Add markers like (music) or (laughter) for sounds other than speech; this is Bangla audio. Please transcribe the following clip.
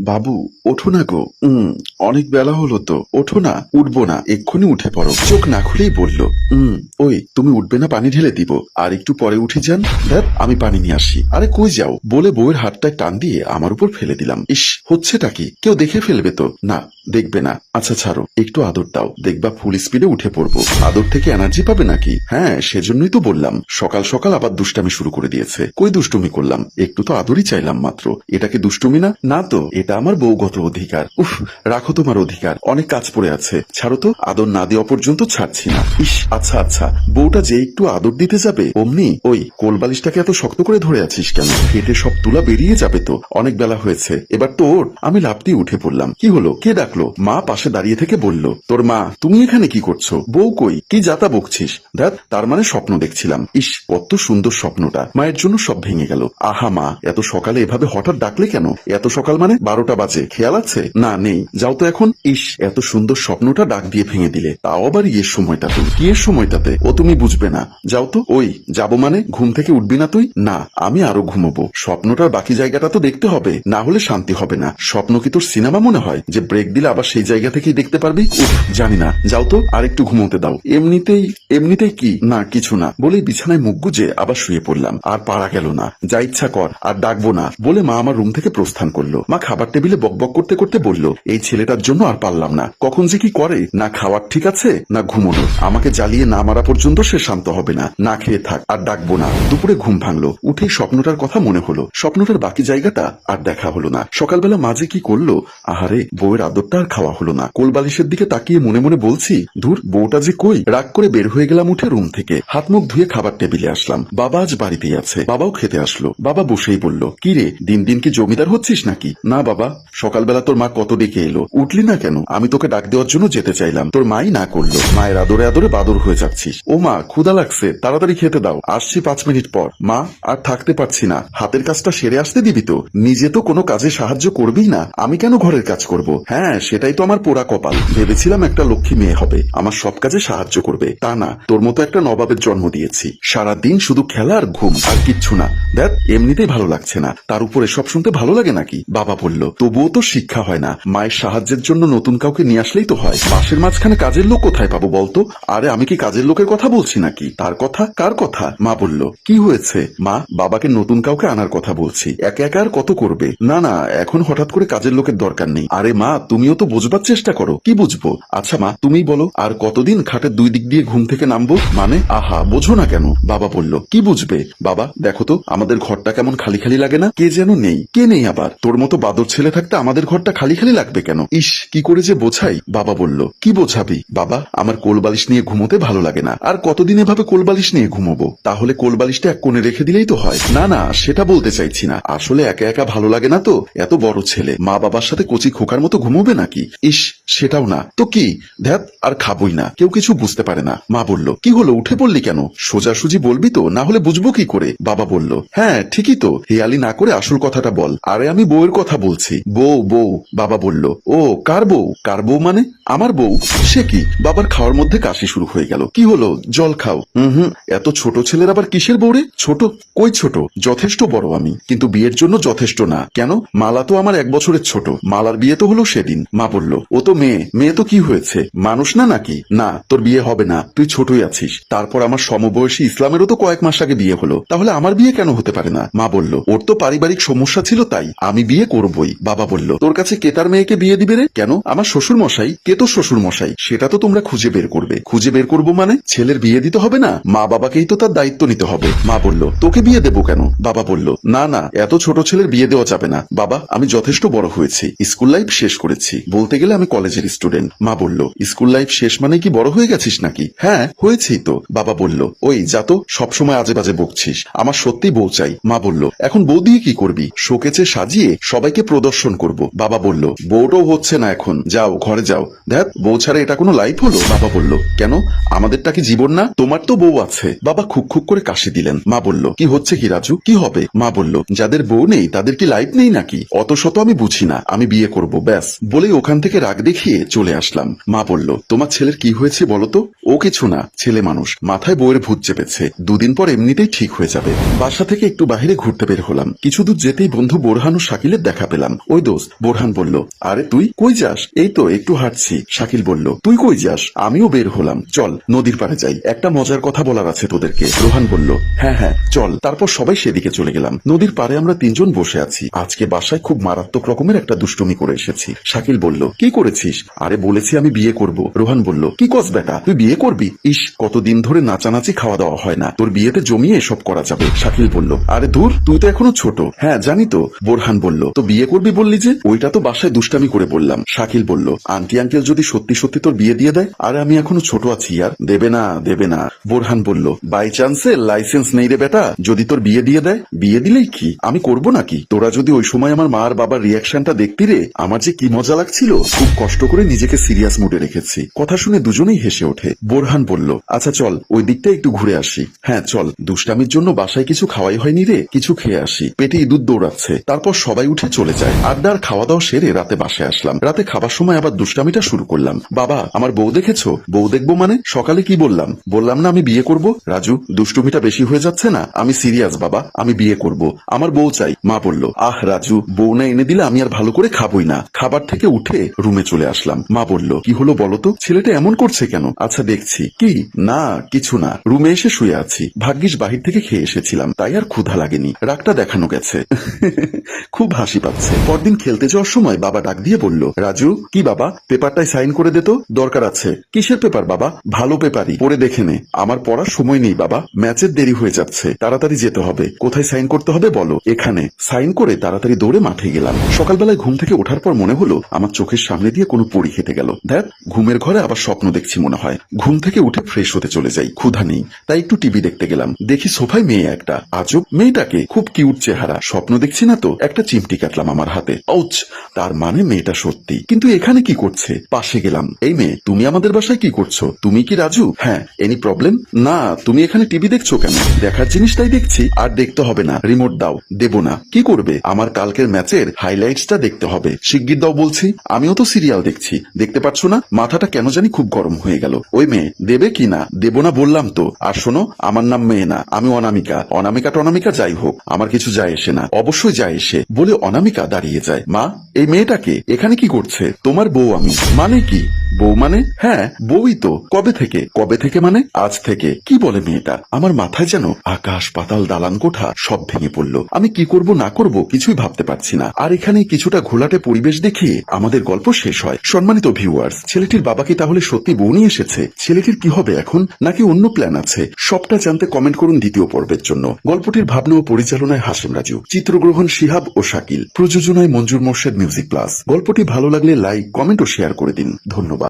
বাবু, ওঠো না গো। উম, অনেক বেলা হলো তো। ওঠো না, উঠবো না। এক্ষুনি উঠে পড়ো। চোখ না খুলেই বলল, উম, ওই, তুমি উঠবে না, পানি ঢেলে দিব। আর একটু পরে উঠে যান। দেখ আমি পানি নিয়ে আসি। আরে কই যাও? বলে বউয়ের হাতটায় টান দিয়ে আমার উপর ফেলে দিলাম। ইস, হচ্ছেটা কি? কেউ দেখে ফেলবে তো। না দেখবে না। আচ্ছা ছাড়ো, একটু আদর দাও। দেখবা ফুল স্পিডে উঠে পড়ব। আদর থেকে এনার্জি পাবে নাকি? হ্যাঁ সেজন্যই তো বললাম। সকাল সকাল আবার দুষ্টামি শুরু করে দিয়েছে। কই দুষ্টুমি করলাম? একটু তো আদরই চাইলাম মাত্র। এটা কি দুষ্টুমি না? না তো, এটা আমার বউগত অধিকার। উফ, রাখো তোমার অধিকার। অনেক কাজ পড়ে আছে। ছাড়ো তো, আদর না দেওয়া পর্যন্ত ছাড়ছি না। ইস আচ্ছা আচ্ছা। বউটা যে একটু আদর দিতে যাবে, অমনি? ওই কোলবালিশটাকে এত শক্ত করে ধরে আছিস কেন? ফেটে সব তুলা বেরিয়ে যাবে তো। অনেক বেলা হয়েছে। এবার তোর, আমি লাভ দিয়ে উঠে পড়লাম। কি হলো? কে ডাকলো? মা পাশে দাঁড়িয়ে থেকে বলল, তোর মা, তুমি এখানে কি করছ? বউ কই? কি যাতা বকছিস? দেখ তার মানে স্বপ্ন দেখছিলাম। ইস, কত সুন্দর স্বপ্নটা। মায়ের জন্য সব ভেঙে গেল। আহা মা, এত সকালে এভাবে হঠাৎ ডাকলে কেন? এত সকাল মানে বারোটা বাজে, খেয়াল আছে? না, নেই। যাও তো এখন। ইস, এত সুন্দর স্বপ্নটা ডাক দিয়ে ভেঙে দিলে। তাও আবার ইয়ের সময়টাতে? এর সময়টাতে? ও তুমি বুঝবে না। যাও তো। ওই, যাব মানে? ঘুম থেকে উঠবি না তুই? না, আমি আরও ঘুমোবো। স্বপ্নটার বাকি জায়গাটা তো দেখতে হবে। না হলে শান্তি হবে না। স্বপ্ন কি তোর সিনেমা মনে হয়? যে ব্রেক দিলে আবার সেই জায়গা থেকেই দেখতে পারবি। জানি না। যাও তো আর একটু ঘুমোতে দাও। এমনিতেই এমনিতেই কি? না, কিছু না। বলেই বিছানায় মুখ গুজে আবার শুয়ে পড়লাম। আর পারা গেল না। যা ইচ্ছা কর, আর ডাকবো না। বলে মা আমার রুম থেকে প্রস্থান করল। মা খাবার টেবিলে বকবক করতে করতে বলল, এই ছেলেটার জন্য আর পারলাম না। কখন যে কি করে? না খাওয়ার ঠিক আছে, না ঘুমোনো। আমাকে জ্বালিয়ে না মারা পর্যন্ত সে শান্ত হবে না। না খেয়ে থাক, আর ডাকবো না। দুপুরে ঘুম ভাঙলো। উঠেই স্বপ্নটার কথা মনে হলো। স্বপ্নটার বাকি জায়গাটা আর দেখা হলো না। সকালবেলা মাঝে কি করল? আহারে, বউয়ের আদরটা আর খাওয়া হলো না? কোলবালিশের দিকে তাকিয়ে মনে মনে বলছি, ধুর, বউটা যে কই? রাগ করে বের হয়ে গেলাম উঠে রুম থেকে। হাত মুখ ধুয়ে খাবার টেবিলে আসলাম। বাবা আজ বাড়িতেই আছে। বাবাও খেতে আসলো। বাবা বসেই বলল, কি রে, দিন দিন কি জমিদার হচ্ছিস নাকি? না বাবা, সকালবেলা তোর মা কত ডেকে এলো। উঠলি না কেন? আমি তোকে ডাক দেওয়ার জন্য যেতে চাইলাম। তোর মাই না করল। মায়ের আদরে আদরে বাদর হয়ে যাচ্ছিস। ও মা ক্ষুদা লাগছে। তাড়াতাড়ি খেতে দাও। আসছি পাঁচ মিনিট পর। মা, আর থাকতে পারছি না। হাতের কাজটা সেরে আসতে দিবি তো? নিজে তো কোনো কাজে সাহায্য করবি না। আমি কেন ঘরের কাজ করব? হ্যাঁ সেটাই তো আমার পোড়া কপাল। ভেবেছিলাম একটা লক্ষ্মী মেয়ে হবে। আমার সব কাজে সাহায্য করবে। তা না, তোর মতো একটা নবাবের জন্ম দিয়েছি। সারা দিন শুধু খেলা আর ঘুম, আর কিচ্ছু না। দেখ, এমনিতেই ভালো লাগছে না। তার উপরে সব শুনতে ভালো লাগে নাকি? বাবা বলল, তবুও তো শিক্ষা হয় না। মায়ের সাহায্যের জন্য নতুন কাউকে নিয়ে আসলেই তো হয়। পাশের মাঝখানে কাজের লোক কোথায় পাবো বলতো? আরে, আমি কি কাজের লোকের কথা বলছি নাকি? তার কথা? কার কথা? মা বলল, কি হয়েছে? মা, বাবাকে নতুন কাউকে আনার কথা বলছি। একা একা আর কত করবে? না না, এখন হঠাৎ করে কাজের লোকের দরকার নেই। আরে মা তুমিও তো বুঝবার চেষ্টা করো। কি বুঝব? আচ্ছা মা তুমিই বলো, আর কতদিন খাটের দুই দিক দিয়ে ঘুম থেকে নামবো? মানে আহা, বোঝো না কেন? বাবা বলল, কি বুঝবে? বাবা, দেখো তো, আমাদের ঘরটা কেমন খালি খালি লাগে না? কে যেন নেই, কে নেই আবার? তোর মতো বাদর ছেলে থাকতে আমাদের ঘরটা খালি খালি লাগবে কেন? ইস, কি করে যে বোঝাই? বাবা বলল, কি বোঝাবি? বাবা, আমার কোলবালিশ নিয়ে ঘুমোতে ভালো লাগে না। আর কতদিন এভাবে কোলবালিশ নিয়ে ঘুমোবো? তাহলে কোলবালিশটা এক কোণে রেখে দিলেই তো হয়। না না, সেটা বলতে চাইছি না। আসলে একা একা ভালো লাগে না তো? এত বড় ছেলে। মা বাবার সাথে কচি খোকার মতো ঘুমোবে নাকি? ইস সেটাও না। তো কি? ধ্যাত আর খাবই না। কেউ কিছু বুঝতে পারে না। মা বলল, কি হলো? উঠে পড়লি কেন? সোজাসুজি বলবি তো? না হলে বুঝব কি করে? বাবা বলল হ্যাঁ ঠিকই তো। হেয়ালি না করে আসল কথাটা বল। আরে আমি বউয়ের কথা বলছি। বউ বউ। বাবা বলল, ও, কার বউ? কার বউ মানে? আমার বউ? সে কি? বাবার খাওয়ার মধ্যে কাশি শুরু হয়ে গেল। কি হলো? জল খাও। হুম হুম। এত ছোট ছেলের আবার কিসের বউরে? ছোট? কই ছোট? যথেষ্ট বড় আমি। কিন্তু বিয়ের জন্য যথেষ্ট না। কেন? মালা তো আমার এক বছরের ছোট। মালার বিয়ে তো হলো সেদিন। মা বলল, ও তো মেয়ে? মেয়ে তো কি হয়েছে? মানুষ না নাকি? না, তোর বিয়ে হবে না। তুই ছোটই আছিস। তারপর আমার সমবয়সী ইসলামেরও তো কয়েক মাস আগে বিয়ে হলো। তাহলে আমার বিয়ে কেন হতে পারে না? মা বলল, ওর তো পারিবারিক সমস্যা ছিল তাই। আমি বিয়ে করবই। বাবা বলল, তোর কাছে কে তার মেয়েকে বিয়ে দিবে রে? কেন? আমার শ্বশুর মশাই কে তোর শ্বশুর মশাই সেটা তো তোমরা খুঁজে বের করবে। খুঁজে বের করব মানে? ছেলের বিয়ে দিতে হবে না? মা বাবাকেই তো তার দায়িত্ব নিতে হবে। মা বলল, তোকে বিয়ে দেবো কেন? বাবা বলল, না না, এত ছোট ছেলের বিয়ে দেওয়া যাবে না। বাবা, আমি যথেষ্ট বড় হয়েছি। স্কুল লাইফ শেষ করেছি। বলতে গেলে আমি কলেজের স্টুডেন্ট মা বলল স্কুল লাইফ শেষ মানে কি বড় হয়ে গেছিস নাকি? হ্যাঁ হয়েছি তো। বাবা বলল, ওই, যা তো সবসময় আজে বাজে বকছিস। আমার সত্যি বউ চাই। মা বলল, এখন বউ দিয়ে কি করবি? শোকেছে সাজিয়ে সবাইকে প্রদর্শন করব। বাবা বলল, বউটাও হচ্ছে না এখন। যাও, ঘরে যাও। দেখ, বউ ছাড়া এটা কোনো লাইফ হলো? বাবা বলল, কেন? আমাদেরটা কি জীবন না? তোমার তো বউ আছে। বাবা খুক খুক করে কাশি দিলেন। মা বলল, কি হচ্ছে কি রাজু? কি হবে? মা বলল, যাদের বউ নেই, তাদের কি লাইফ নেই নাকি? অত শত আমি বুঝি না। আমি বিয়ে করব, ব্যাস। বলেই ওখান থেকে রাগ দেখিয়ে চলে আসলাম। মা বলল, তোমার ছেলের কি হয়েছে বলো তো? ও কিছু না, ছেলে মানুষ। মাথায় বউয়ের ভূত চেপেছে। দুদিন পর এমনিতেই ঠিক হয়ে যাবে। বাসা থেকে একটু বাইরে ঘুরতে বের হলাম। কিছু দূর যেতেই বন্ধু বোরহান ও শাকিলের দেখা পেলাম। ওই দোস্ত, বোরহান বলল, আরে তুই কই যাস? এই তো, একটু হাঁটছি। শাকিল বলল, তুই কই যাস? আমিও বের হলাম। চল, নদীর পাড়ে যাই। একটা মজার কথা বলার আছে তোদেরকে। রোহান বলল হ্যাঁ হ্যাঁ চল। তারপর সবাই সেদিকে চলে গেলাম। নদীর পাড়ে আমরা তিনজন বসে আছি। আজকে বাসায় খুব মারাত্মক রকমের একটা দুষ্টুমি করে এসেছি। শাকিল বলল, কি করেছিস আরে বলেছি আমি বিয়ে করব। রোহান বলল, কি কস বেটা? তুই বিয়ে করবি? ইস, কতদিন ধরে নাচানাচি খাওয়া দাওয়া হয় না। তোর বিয়েতে জমিয়ে এসব করা যাবে। শাকিল বলল, আরে দূর তুই তো এখনও ছোট। হ্যাঁ জানি তো। বোরহান বলল, তো বিয়ে করবি বললি যে? ওইটা তো বাসায় দুষ্টামি করে বললাম। শাকিল বলল, আন্টি, আঙ্কেল যদি সত্যি সত্যি তোর বিয়ে দিয়ে দেয়? আরে, আমি এখনও ছোট আছি আর। দেবে না দেবে না। বোরহান বলল, বাই চান্সে লাইসেন্স নেই রে বেটা। যদি তোর বিয়ে দিয়ে দেয়, বিয়ে দিলেই কি? আমি করব নাকি? তোরা যদি ওই সময় আমার মা আর বাবার রিয়াকশনটা দেখতি রে, আমার যে কি মজা লাগছিল, খুব কষ্ট করে নিজেকে সিরিয়াস মুডে রেখেছি। কথা শুনে দুজনেই হেসে ওঠে। বোরহান বলল আচ্ছা চল, ওই দিকটা একটু ঘুরে আসি। হ্যাঁ চল, দুষ্টামির জন্য বাসায় কিছু খাওয়াই হয়নি রে, কিছু খেয়ে আসি। পেটে ইঁদুর দৌড়াচ্ছে। তারপর সবাই উঠে চলে যায়। আড্ডা আর খাওয়া দাওয়া সেরে রাতে বাসায় আসলাম। রাতে খাবার সময় আবার দুষ্টামিটা শুরু করলাম। বাবা, আমার বউ দেখেছ? বউ দেখব মানে? সকালে কি বললাম? বললাম না, আমি বিয়ে করব। রাজু, দুষ্টুমিটা বেশি হয়ে যাচ্ছে না? আমি সিরিয়াস, বাবা, আমি বিয়ে করব। আমার বউ চাই। মা বলল, আহ, রাজু, বউ না এনে দিলে আমি আর ভালো করে খাবই না। খাবার থেকে উঠে রুমে চলে আসলাম। মা বলল, কি হলো বলো তো? ছেলেটা এমন করছে কেন? আচ্ছা দেখছি। কি? না, কিছু না। রুমে এসে শুয়ে আছি। ভাগ্যিস, বাহির থেকে খেয়ে এসেছিলাম। তাই আর ক্ষুধা লাগেনি। রাগটা দেখানো গেছে। (laughs) খুব হাসি পাচ্ছে। পরদিন খেলতে যাওয়ার সময় বাবা ডাক দিয়ে বলল, রাজু, কি বাবা? পেপারটায় সাইন করে দে তো। দরকার আছে। কিসের পেপার বাবা? ভালো পেপারই। পড়ে দেখে নে। আমার পড়ার সময় নেই বাবা। ম্যাচের দেরি হয়ে যাচ্ছে। তাড়াতাড়ি যেতে হবে। কোথায় সাইন করতে হবে বলো? এখানে। সাইন করে তাড়াতাড়ি দৌড়ে মাঠে গেলাম। সকালবেলায় ঘুম থেকে ওঠার পর মনে হলো, আমার চোখের সামনে দিয়ে কোনো পরি হেঁটে গেল। দেখ ঘুমের ঘরে আবার স্বপ্ন দেখছি মনে হয়। ঘুম থেকে উঠে ফ্রেশ হতে চলে যাই। ক্ষুধা নেই। তাই একটু টিভি দেখতে গেলাম। দেখি সোফায় মেয়ে একটা। আজব মেয়েটাকে খুব কিউট চেহারা। স্বপ্ন দেখছি না তো? একটা চিমটি কাটলাম আমার হাতে। আউচ তার মানে মেয়েটা সত্যি। কিন্তু এখানে কি করছে? পাশে গেলাম। এই মেয়ে, তুমি আমাদের বাসায় কি করছ? তুমি কি রাজু? হ্যাঁ এনি প্রবলেম না, তুমি এখানে টিভি দেখছ কেন? দেখার জিনিসটাই দেখছি। আর দেখতে হবে না। রিমোট দাও। দেব না। কি করবে? আমার কালকের ম্যাচের হাইলাইটসটা দেখতে হবে। শিগগির দাও বলছি। আমিও তো সিরিয়াল দেখছি। দেখতে পাচ্ছ না? মাথাটা কেন জানি খুব গরম হয়ে গেল। ওই মেয়ে, দেবে কি না? দেব না বললাম তো। আর শোনো, আমার নাম মেয়ে না আমি অনামিকা। অনামিকা টনামিকা যাই হোক, আমার কিছু যায় এসে না। অবশ্যই যায় এসে, বলে অনামিকা দাঁড়িয়ে যায়। মা, এই মেয়েটাকে? এখানে কি করছে? তোমার বউ আমি। মানে কি? বউ মানে? হ্যাঁ বউই তো। কবে থেকে? কবে থেকে মানে? আজ থেকে। কি বলে মেয়েটা? আমার মাথায় যেন আকাশ পাতাল দালান কোঠা সব ভেঙে পড়ল। আমি কি করব, না করব কিছুই ভাবতে পারছি না। আর এখানে কিছুটা ঘোলাটে পরিবেশ দেখিয়ে আমাদের গল্প শেষ হয়। সম্মানিত ভিউয়ার্স ছেলেটির বাবা কি তাহলে সত্যি বউ নিয়ে এসেছে? ছেলেটির কি হবে এখন? নাকি অন্য প্ল্যান আছে? সবটা জানতে কমেন্ট করুন দ্বিতীয় পর্বের জন্য। গল্পটির ভাবনা ও পরিচালনায় হাসিম রাজু। চিত্রগ্রহণ শিহাব ও শাকিল। প্রযোজনায় মঞ্জুর মোর্শেদ মিউজিক প্লাস। গল্পটি ভালো লাগলে লাইক কমেন্ট ও শেয়ার করে দিন। ধন্যবাদ।